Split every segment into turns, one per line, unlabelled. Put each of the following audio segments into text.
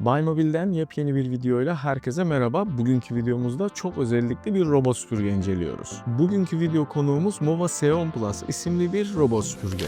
Buymobile'den yepyeni bir videoyla herkese merhaba. Bugünkü videomuzda çok özellikli bir robot süpürge inceliyoruz. Bugünkü video konuğumuz Mova Xeon Plus isimli bir robot süpürge.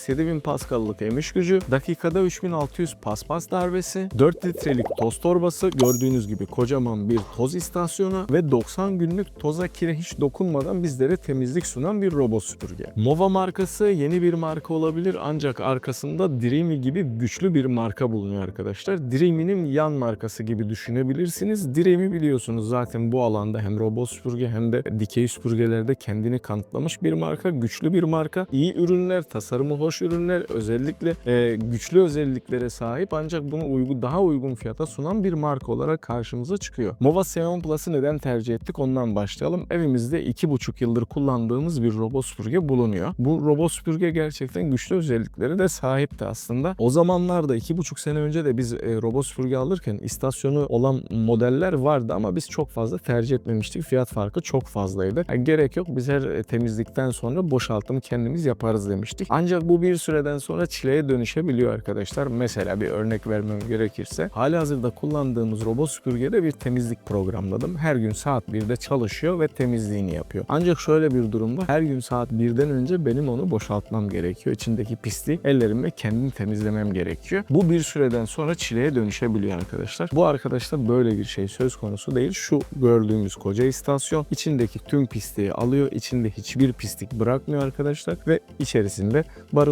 Xeon Plus 7000 Pascal'lık emiş gücü, dakikada 3600 paspas darbesi, 4 litrelik toz torbası, gördüğünüz gibi kocaman bir toz istasyonu ve 90 günlük toza kire hiç dokunmadan bizlere temizlik sunan bir robot süpürge. Mova markası yeni bir marka olabilir ancak arkasında Dreamy gibi güçlü bir marka bulunuyor arkadaşlar. Dreamy'nin yan markası gibi düşünebilirsiniz. Dreamy biliyorsunuz zaten bu alanda hem robot süpürge hem de dikey süpürgelerde kendini kanıtlamış bir marka, güçlü bir marka. İyi ürünler, tasarımı hoş ürünler, özellikle e, güçlü özelliklere sahip ancak bunu uygun, daha uygun fiyata sunan bir marka olarak karşımıza çıkıyor. Mova Xeon Plus'ı neden tercih ettik ondan başlayalım. Evimizde 2,5 yıldır kullandığımız bir robot süpürge bulunuyor. Bu robot süpürge gerçekten güçlü özellikleri de sahipti aslında. O zamanlarda 2,5 sene önce de biz e, robot süpürge alırken istasyonu olan modeller vardı ama biz çok fazla tercih etmemiştik. Fiyat farkı çok fazlaydı. Yani gerek yok biz her e, temizlikten sonra boşaltımı kendimiz yaparız demiştik. Ancak bu bir süreden sonra çileye dönüşebiliyor arkadaşlar. Mesela bir örnek vermem gerekirse halihazırda kullandığımız robot süpürgede bir temizlik programladım. Her gün saat 1'de çalışıyor ve temizliğini yapıyor. Ancak şöyle bir durum var. Her gün saat 1'den önce benim onu boşaltmam gerekiyor. İçindeki pisliği ellerimle kendim temizlemem gerekiyor. Bu bir süreden sonra çileye dönüşebiliyor arkadaşlar. Bu arkadaşlar böyle bir şey söz konusu değil. Şu gördüğümüz koca istasyon içindeki tüm pisliği alıyor. İçinde hiçbir pislik bırakmıyor arkadaşlar ve içerisinde barındırıyor.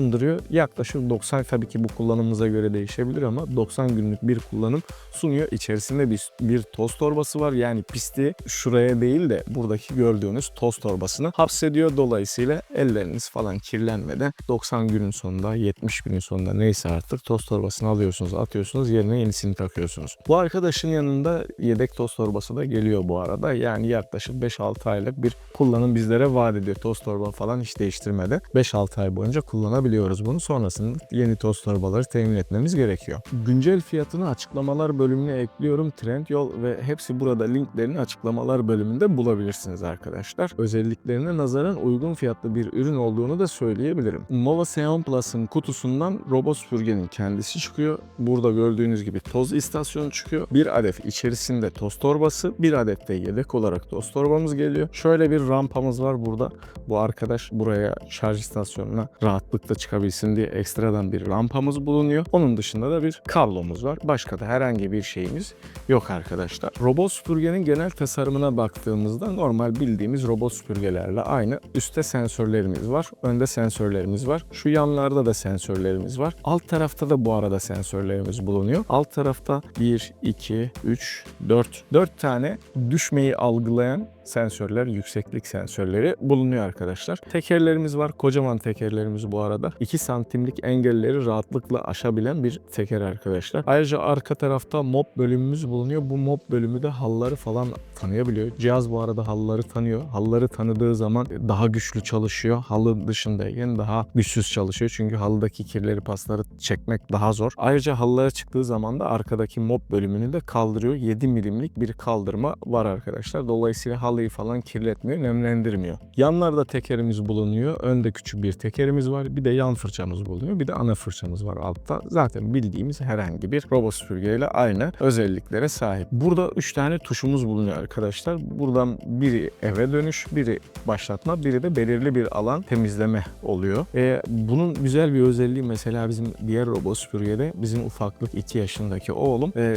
Yaklaşık 90 tabii ki bu kullanımımıza göre değişebilir ama 90 günlük bir kullanım sunuyor. İçerisinde bir, bir toz torbası var. Yani pisliği şuraya değil de buradaki gördüğünüz toz torbasını hapsediyor. Dolayısıyla elleriniz falan kirlenmeden 90 günün sonunda 70 günün sonunda neyse artık toz torbasını alıyorsunuz atıyorsunuz yerine yenisini takıyorsunuz. Bu arkadaşın yanında yedek toz torbası da geliyor bu arada. Yani yaklaşık 5-6 aylık bir kullanım bizlere vaat ediyor. Toz torba falan hiç değiştirmeden 5-6 ay boyunca kullanabiliyoruz bunu. Sonrasında yeni toz torbaları temin etmemiz gerekiyor. Güncel fiyatını açıklamalar bölümüne ekliyorum. Trendyol ve hepsi burada linklerini açıklamalar bölümünde bulabilirsiniz arkadaşlar. Özelliklerine nazaran uygun fiyatlı bir ürün olduğunu da söyleyebilirim. Nova Xeon Plus'ın kutusundan robot süpürgenin kendisi çıkıyor. Burada gördüğünüz gibi toz istasyonu çıkıyor. Bir adet içerisinde toz torbası, bir adet de yedek olarak toz torbamız geliyor. Şöyle bir rampamız var burada. Bu arkadaş buraya şarj istasyonuna rahatlıkla çıkabilsin diye ekstradan bir rampamız bulunuyor. Onun dışında da bir kablomuz var. Başka da herhangi bir şeyimiz yok arkadaşlar. Robot süpürgenin genel tasarımına baktığımızda normal bildiğimiz robot süpürgelerle aynı. Üstte sensörlerimiz var. Önde sensörlerimiz var. Şu yanlarda da sensörlerimiz var. Alt tarafta da bu arada sensörlerimiz bulunuyor. Alt tarafta 1, 2, 3, 4. 4 tane düşmeyi algılayan sensörler, yükseklik sensörleri bulunuyor arkadaşlar. Tekerlerimiz var. Kocaman tekerlerimiz bu arada. 2 santimlik engelleri rahatlıkla aşabilen bir teker arkadaşlar. Ayrıca arka tarafta mop bölümümüz bulunuyor. Bu mop bölümü de halları falan tanıyabiliyor. Cihaz bu arada halları tanıyor. Halları tanıdığı zaman daha güçlü çalışıyor. Halı dışındayken daha güçsüz çalışıyor. Çünkü halıdaki kirleri pasları çekmek daha zor. Ayrıca halılara çıktığı zaman da arkadaki mop bölümünü de kaldırıyor. 7 milimlik bir kaldırma var arkadaşlar. Dolayısıyla halıyı falan kirletmiyor, nemlendirmiyor. Yanlarda tekerimiz bulunuyor. Önde küçük bir tekerimiz var. Bir de yan fırçamız bulunuyor. Bir de ana fırçamız var altta. Zaten bildiğimiz herhangi bir robot süpürgeyle aynı özelliklere sahip. Burada 3 tane tuşumuz bulunuyor arkadaşlar. Buradan biri eve dönüş, biri başlatma, biri de belirli bir alan temizleme oluyor. E, bunun güzel bir özelliği mesela bizim diğer robot süpürgede bizim ufaklık 2 yaşındaki oğlum e,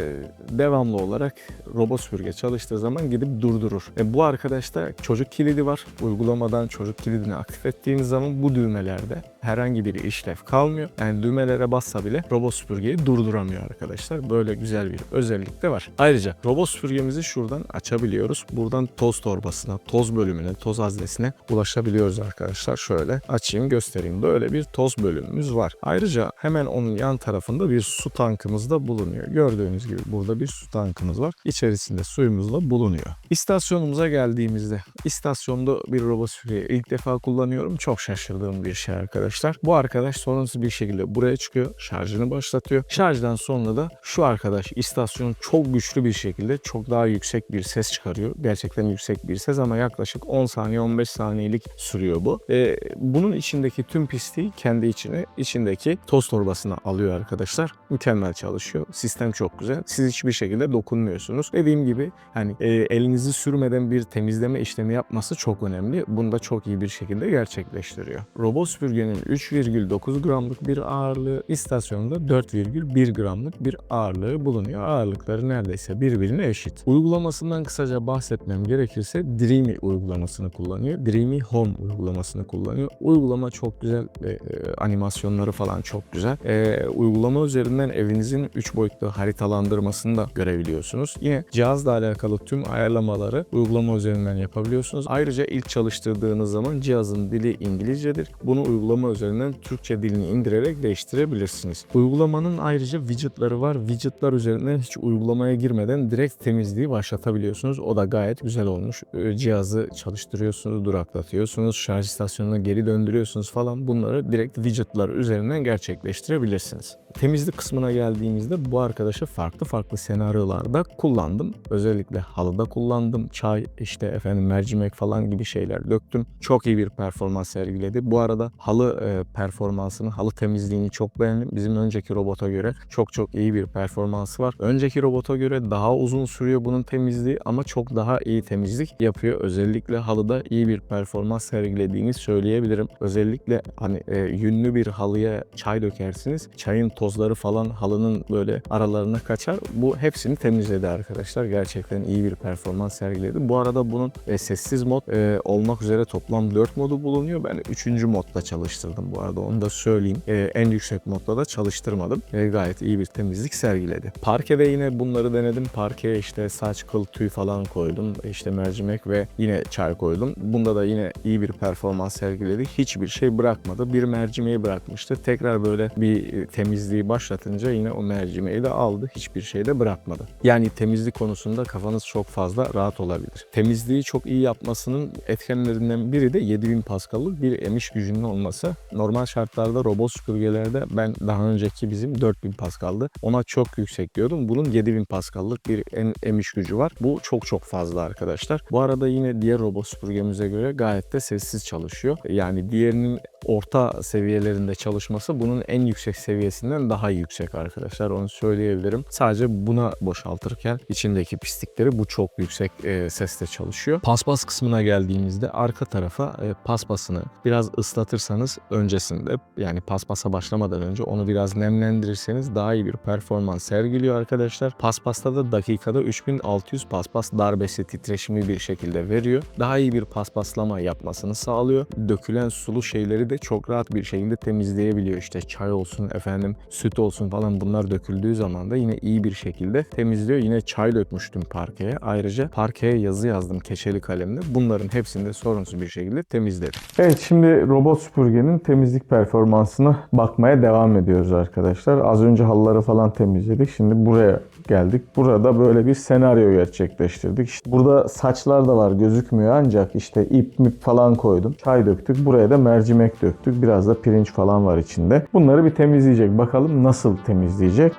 devamlı olarak robot süpürge çalıştığı zaman gidip durdurur. E, bu arkadaşta çocuk kilidi var. Uygulamadan çocuk kilidini aktif ettiğiniz zaman bu düğmelerde herhangi bir işlev kalmıyor. Yani düğmelere bassa bile robot süpürgeyi durduramıyor arkadaşlar. Böyle güzel bir özellik de var. Ayrıca robot süpürgemizi şuradan açabiliyoruz. Buradan toz torbasına, toz bölümüne, toz haznesine ulaşabiliyoruz arkadaşlar. Şöyle açayım göstereyim. Böyle bir toz bölümümüz var. Ayrıca hemen onun yan tarafında bir su tankımız da bulunuyor. Gördüğünüz gibi burada bir su tankımız var. İçerisinde suyumuz da bulunuyor. İstasyonumuza geldiğimizde istasyonda bir robot süpürgeyi ilk defa kullanıyorum. Çok şaşırdığım bir şey arkadaşlar arkadaşlar. Bu arkadaş sorunsuz bir şekilde buraya çıkıyor. Şarjını başlatıyor. Şarjdan sonra da şu arkadaş istasyonu çok güçlü bir şekilde çok daha yüksek bir ses çıkarıyor. Gerçekten yüksek bir ses ama yaklaşık 10 saniye 15 saniyelik sürüyor bu. Ee, bunun içindeki tüm pisliği kendi içine içindeki toz torbasına alıyor arkadaşlar. Mükemmel çalışıyor. Sistem çok güzel. Siz hiçbir şekilde dokunmuyorsunuz. Dediğim gibi yani e, elinizi sürmeden bir temizleme işlemi yapması çok önemli. Bunu da çok iyi bir şekilde gerçekleştiriyor. Robot süpürgenin 3,9 gramlık bir ağırlığı, istasyonda 4,1 gramlık bir ağırlığı bulunuyor. Ağırlıkları neredeyse birbirine eşit. Uygulamasından kısaca bahsetmem gerekirse Dreamy uygulamasını kullanıyor. Dreamy Home uygulamasını kullanıyor. Uygulama çok güzel e, animasyonları falan çok güzel. E, uygulama üzerinden evinizin 3 boyutlu haritalandırmasını da görebiliyorsunuz. Yine cihazla alakalı tüm ayarlamaları uygulama üzerinden yapabiliyorsunuz. Ayrıca ilk çalıştırdığınız zaman cihazın dili İngilizcedir. Bunu uygulama üzerinden Türkçe dilini indirerek değiştirebilirsiniz. Uygulamanın ayrıca widgetları var. Widgetlar üzerinden hiç uygulamaya girmeden direkt temizliği başlatabiliyorsunuz. O da gayet güzel olmuş. Cihazı çalıştırıyorsunuz, duraklatıyorsunuz, şarj istasyonuna geri döndürüyorsunuz falan. Bunları direkt widgetlar üzerinden gerçekleştirebilirsiniz. Temizlik kısmına geldiğimizde bu arkadaşı farklı farklı senaryolarda kullandım. Özellikle halıda kullandım. Çay, işte efendim mercimek falan gibi şeyler döktüm. Çok iyi bir performans sergiledi. Bu arada halı e, performansını, halı temizliğini çok beğendim. Bizim önceki robota göre çok çok iyi bir performansı var. Önceki robota göre daha uzun sürüyor bunun temizliği ama çok daha iyi temizlik yapıyor. Özellikle halıda iyi bir performans sergilediğini söyleyebilirim. Özellikle hani e, yünlü bir halıya çay dökersiniz. Çayın tozları falan halının böyle aralarına kaçar. Bu hepsini temizledi arkadaşlar. Gerçekten iyi bir performans sergiledi. Bu arada bunun e, sessiz mod e, olmak üzere toplam 4 modu bulunuyor. Ben 3. modda çalıştırdım bu arada onu da söyleyeyim. E, en yüksek modda da çalıştırmadım. E, gayet iyi bir temizlik sergiledi. Parkede yine bunları denedim. Parkeye işte saç, kıl, tüy falan koydum. İşte mercimek ve yine çay koydum. Bunda da yine iyi bir performans sergiledi. Hiçbir şey bırakmadı. Bir mercimeği bırakmıştı. Tekrar böyle bir e, temizliği başlatınca yine o mercimeği de aldı. Hiçbir şey de bırakmadı. Yani temizlik konusunda kafanız çok fazla rahat olabilir. Temizliği çok iyi yapmasının etkenlerinden biri de 7000 Pascal'lık bir emiş gücünün olması. Normal şartlarda robot süpürgelerde ben daha önceki bizim 4000 Pascal'dı. Ona çok yüksek diyordum. Bunun 7000 Pascal'lık bir en, emiş gücü var. Bu çok çok fazla arkadaşlar. Bu arada yine diğer robot süpürgemize göre gayet de sessiz çalışıyor. Yani diğerinin orta seviyelerinde çalışması bunun en yüksek seviyesinden daha yüksek arkadaşlar. Onu söyleyebilirim. Sadece buna boşaltırken içindeki pislikleri bu çok yüksek e, sesle çalışıyor. Paspas kısmına geldiğimizde arka tarafa e, paspasını biraz ıslatırsanız öncesinde yani paspasa başlamadan önce onu biraz nemlendirirseniz daha iyi bir performans sergiliyor arkadaşlar. Paspasta da dakikada 3600 paspas darbesi titreşimi bir şekilde veriyor. Daha iyi bir paspaslama yapmasını sağlıyor. Dökülen sulu şeyleri de çok rahat bir şekilde temizleyebiliyor. İşte çay olsun efendim süt olsun falan bunlar döküldüğü zaman da yine iyi bir şekilde temizliyor. Yine çay dökmüştüm parkeye. Ayrıca parkeye yazı yazdım keçeli kalemle. Bunların hepsini de sorunsuz bir şekilde temizledim. Evet şimdi robot süpürgenin temizlik performansına bakmaya devam ediyoruz arkadaşlar. Az önce halıları falan temizledik. Şimdi buraya geldik. Burada böyle bir senaryo gerçekleştirdik. İşte burada saçlar da var gözükmüyor ancak işte ip mip falan koydum. Çay döktük. Buraya da mercimek döktük. Biraz da pirinç falan var içinde. Bunları bir temizleyecek. Bakalım nasıl temizleyecek.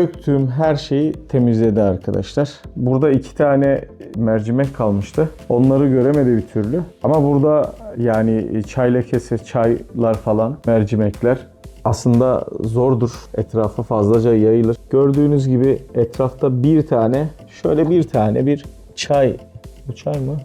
Döktüğüm her şeyi temizledi arkadaşlar. Burada iki tane mercimek kalmıştı. Onları göremedi bir türlü. Ama burada yani çay lekesi, çaylar falan, mercimekler aslında zordur. Etrafa fazlaca yayılır. Gördüğünüz gibi etrafta bir tane, şöyle bir tane bir çay. Bu çay mı?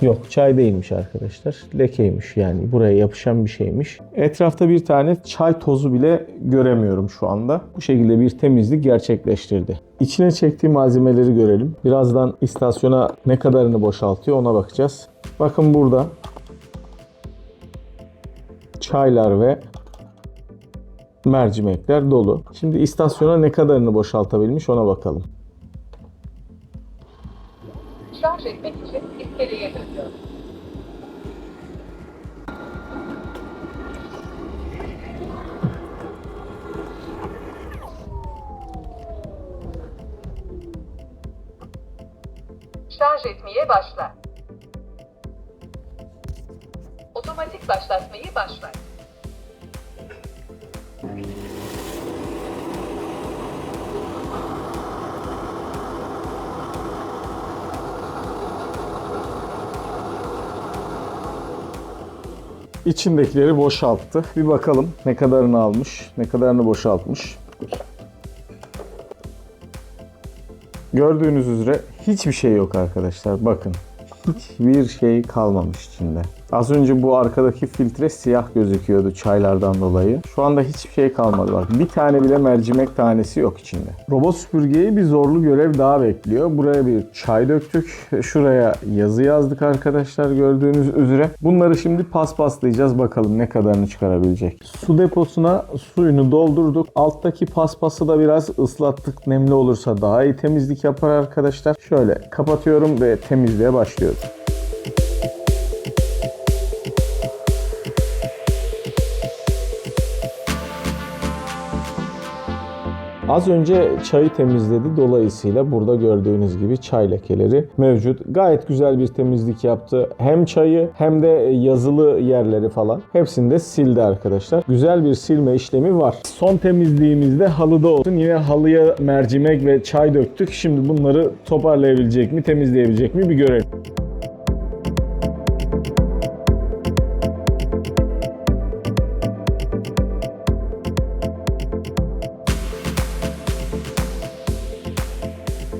Yok çay değilmiş arkadaşlar. Lekeymiş yani buraya yapışan bir şeymiş. Etrafta bir tane çay tozu bile göremiyorum şu anda. Bu şekilde bir temizlik gerçekleştirdi. İçine çektiği malzemeleri görelim. Birazdan istasyona ne kadarını boşaltıyor ona bakacağız. Bakın burada çaylar ve mercimekler dolu. Şimdi istasyona ne kadarını boşaltabilmiş ona bakalım.
Şarj etmek için iskeleye dönüyor. Şarj etmeye başla. Otomatik başlatmayı başlat.
İçindekileri boşalttı. Bir bakalım ne kadarını almış, ne kadarını boşaltmış. Gördüğünüz üzere hiçbir şey yok arkadaşlar. Bakın. Hiçbir şey kalmamış içinde. Az önce bu arkadaki filtre siyah gözüküyordu çaylardan dolayı. Şu anda hiçbir şey kalmadı bak. Bir tane bile mercimek tanesi yok içinde. Robot süpürgeyi bir zorlu görev daha bekliyor. Buraya bir çay döktük. Şuraya yazı yazdık arkadaşlar gördüğünüz üzere. Bunları şimdi paspaslayacağız bakalım ne kadarını çıkarabilecek. Su deposuna suyunu doldurduk. Alttaki paspası da biraz ıslattık. Nemli olursa daha iyi temizlik yapar arkadaşlar. Şöyle kapatıyorum ve temizliğe başlıyorum. Az önce çayı temizledi. Dolayısıyla burada gördüğünüz gibi çay lekeleri mevcut. Gayet güzel bir temizlik yaptı. Hem çayı hem de yazılı yerleri falan. Hepsini de sildi arkadaşlar. Güzel bir silme işlemi var. Son temizliğimizde halıda olsun. Yine halıya mercimek ve çay döktük. Şimdi bunları toparlayabilecek mi, temizleyebilecek mi bir görelim.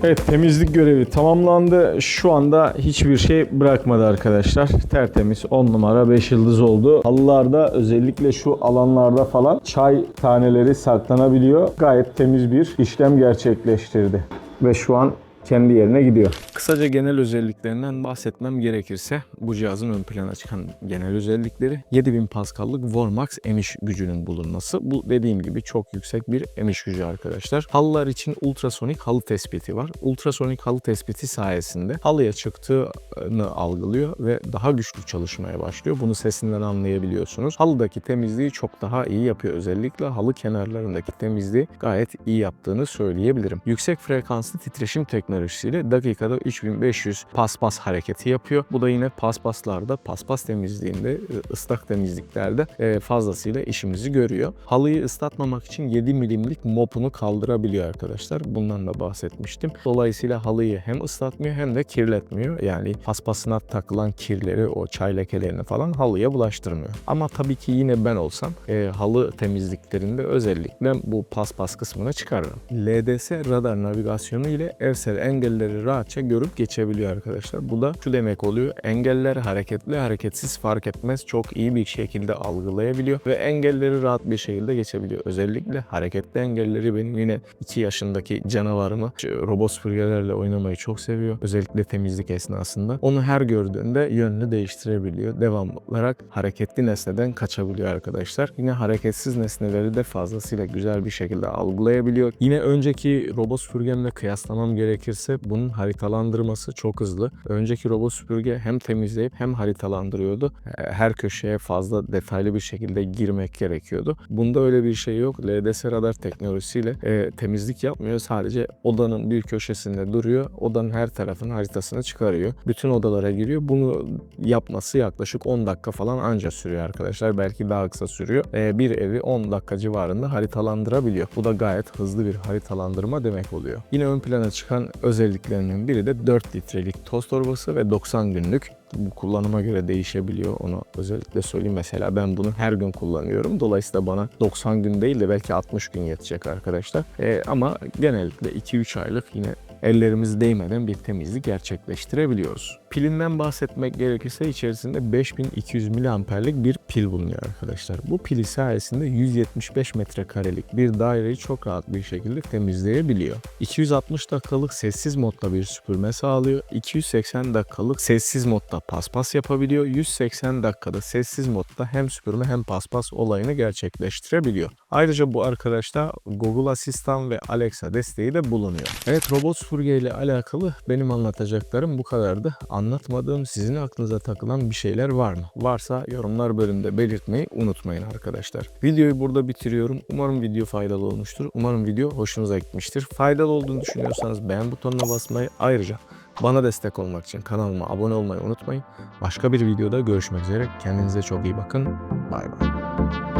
Evet temizlik görevi tamamlandı. Şu anda hiçbir şey bırakmadı arkadaşlar. Tertemiz 10 numara 5 yıldız oldu. Halılarda özellikle şu alanlarda falan çay taneleri saklanabiliyor. Gayet temiz bir işlem gerçekleştirdi. Ve şu an kendi yerine gidiyor. Kısaca genel özelliklerinden bahsetmem gerekirse bu cihazın ön plana çıkan genel özellikleri 7000 Pascal'lık Vormax emiş gücünün bulunması. Bu dediğim gibi çok yüksek bir emiş gücü arkadaşlar. Halılar için ultrasonik halı tespiti var. Ultrasonik halı tespiti sayesinde halıya çıktığını algılıyor ve daha güçlü çalışmaya başlıyor. Bunu sesinden anlayabiliyorsunuz. Halıdaki temizliği çok daha iyi yapıyor. Özellikle halı kenarlarındaki temizliği gayet iyi yaptığını söyleyebilirim. Yüksek frekanslı titreşim teknolojisiyle dakikada 3500 paspas hareketi yapıyor. Bu da yine paspaslarda, paspas temizliğinde, e, ıslak temizliklerde e, fazlasıyla işimizi görüyor. Halıyı ıslatmamak için 7 milimlik mopunu kaldırabiliyor arkadaşlar. Bundan da bahsetmiştim. Dolayısıyla halıyı hem ıslatmıyor hem de kirletmiyor. Yani paspasına takılan kirleri, o çay lekelerini falan halıya bulaştırmıyor. Ama tabii ki yine ben olsam e, halı temizliklerinde özellikle bu paspas kısmını çıkarırım. LDS radar navigasyonu ile Evsel engelleri rahatça görüp geçebiliyor arkadaşlar. Bu da şu demek oluyor. Engeller hareketli, hareketsiz fark etmez. Çok iyi bir şekilde algılayabiliyor ve engelleri rahat bir şekilde geçebiliyor. Özellikle hareketli engelleri benim yine 2 yaşındaki canavarımı robot süpürgelerle oynamayı çok seviyor. Özellikle temizlik esnasında. Onu her gördüğünde yönünü değiştirebiliyor. Devamlı olarak hareketli nesneden kaçabiliyor arkadaşlar. Yine hareketsiz nesneleri de fazlasıyla güzel bir şekilde algılayabiliyor. Yine önceki robot süpürgemle kıyaslamam gerekirse bunun haritalandırması çok hızlı. Önceki robot süpürge hem temizleyip hem haritalandırıyordu. Her köşeye fazla detaylı bir şekilde girmek gerekiyordu. Bunda öyle bir şey yok. LDS radar teknolojisiyle e, temizlik yapmıyor. Sadece odanın bir köşesinde duruyor. Odanın her tarafının haritasını çıkarıyor. Bütün odalara giriyor. Bunu yapması yaklaşık 10 dakika falan anca sürüyor arkadaşlar. Belki daha kısa sürüyor. Ee, bir evi 10 dakika civarında haritalandırabiliyor. Bu da gayet hızlı bir haritalandırma demek oluyor. Yine ön plana çıkan özelliklerinin biri de 4 litrelik toz torbası ve 90 günlük bu kullanıma göre değişebiliyor. Onu özellikle söyleyeyim. Mesela ben bunu her gün kullanıyorum. Dolayısıyla bana 90 gün değil de belki 60 gün yetecek arkadaşlar. Ee, ama genellikle 2-3 aylık yine ellerimiz değmeden bir temizlik gerçekleştirebiliyoruz. Pilinden bahsetmek gerekirse içerisinde 5200 miliamperlik bir pil bulunuyor arkadaşlar. Bu pili sayesinde 175 metrekarelik bir daireyi çok rahat bir şekilde temizleyebiliyor. 260 dakikalık sessiz modda bir süpürme sağlıyor. 280 dakikalık sessiz modda paspas yapabiliyor. 180 dakikada sessiz modda hem süpürme hem paspas olayını gerçekleştirebiliyor. Ayrıca bu arkadaşta Google Asistan ve Alexa desteği de bulunuyor. Evet robot süpürge ile alakalı benim anlatacaklarım bu kadardı. Anlatmadığım sizin aklınıza takılan bir şeyler var mı? Varsa yorumlar bölümünde belirtmeyi unutmayın arkadaşlar. Videoyu burada bitiriyorum. Umarım video faydalı olmuştur. Umarım video hoşunuza gitmiştir. Faydalı olduğunu düşünüyorsanız beğen butonuna basmayı ayrıca bana destek olmak için kanalıma abone olmayı unutmayın. Başka bir videoda görüşmek üzere. Kendinize çok iyi bakın. Bay bay.